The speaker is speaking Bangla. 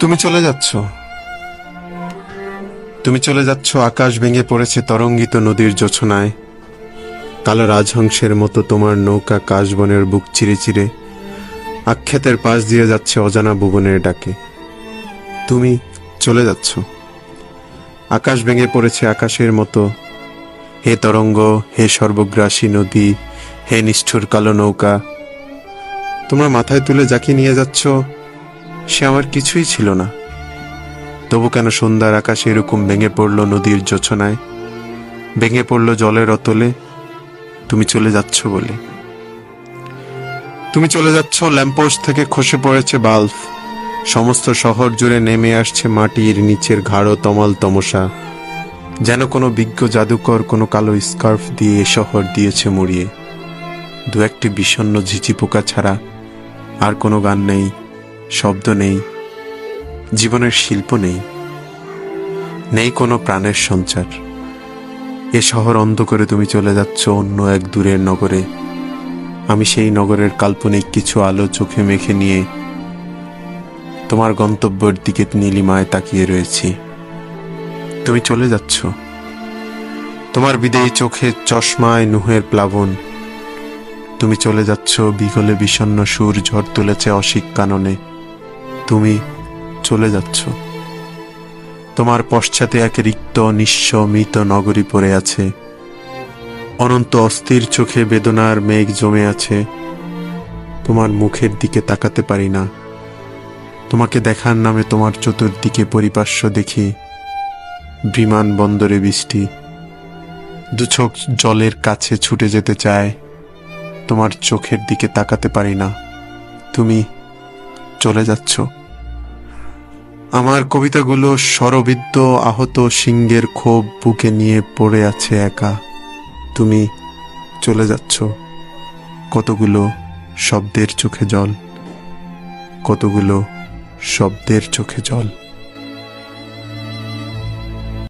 তুমি চলে যাচ্ছ। তুমি চলে যাচ্ছ, আকাশ ভেঙে পড়েছে তরঙ্গিত নদীর জোছনায়। কালো রাজহংসের মতো তোমার নৌকা কাশবনের বুক চিরে চিরে আক্ষেতের পাশ দিয়ে যাচ্ছে অজানা ভুবনের ডাকে। তুমি চলে যাচ্ছ। আকাশ ভেঙে পড়েছে আকাশের মতো। হে তরঙ্গ, হে সর্বগ্রাসী নদী, হে নিষ্ঠুর কালো নৌকা। তোমরা মাথায় তুলে যাকে নিয়ে যাচ্ছ সে আমার কিছুই ছিল না। তবু কেন সন্ধ্যার আকাশে এরকম ভেঙে পড়ল নদীর যোছনায় ভেঙে পড়ল জলের অতলে? তুমি চলে যাচ্ছ বলে। তুমি চলে যাচ্ছ ল্যাম্পোস্ট থেকে খসে পড়েছে বাল্ব। সমস্ত শহর জুড়ে নেমে আসছে মাটির নিচের ঘাড়ো তমাল তমসা। যেন কোনো বিজ্ঞ জাদুকর কোনো কালো স্কার্ফ দিয়ে শহর দিয়েছে মুড়িয়ে। দু একটি বিষণ্ণ ঝিঝি পোকা ছাড়া আর কোনো গান নেই। শব্দ নেই, জীবনের শিল্প নেই নেই কোনো প্রাণের সঞ্চার। এ শহর অন্ধ করে তুমি চলে যাচ্ছ অন্য এক দূরের নগরে। আমি সেই নগরের কাল্পনিক কিছু আলো চোখে মেখে নিয়ে তোমার গন্তব্যের দিকে নীলিমায় তাকিয়ে রয়েছি। তুমি চলে যাচ্ছ। তোমার বিদেয়ী চোখে চশমায় নুহের প্লাবন। তুমি চলে যাচ্ছ বিগলে বিষণ্ণ সুর ঝড় তুলেছে অশিক কাননে। তুমি চলে যাচ্ছ। তোমার পশ্চাতে এক রিক্ত, নিঃস্ব, মৃত নগরী পড়ে আছে। অনন্ত অস্থির চোখে বেদনার মেঘ জমে আছে। তোমার মুখের দিকে তাকাতে পারি না। তোমাকে দেখার নামে তোমার চতুর্দিকে পরিপার্শ্ব দেখি। বিমান বন্দরে বৃষ্টি। দুচোখ জলের কাছে ছুটে যেতে চায়। তোমার চোখের দিকে তাকাতে পারি না। তুমি চলে যাচ্ছ। আমার কবিতাগুলো স্বরবিদ্ধ আহত সিংহের ক্ষোভ বুকে নিয়ে পড়ে আছে একা। তুমি চলে যাচ্ছ। কতগুলো শব্দের চোখে জল। কতগুলো শব্দের চোখে জল।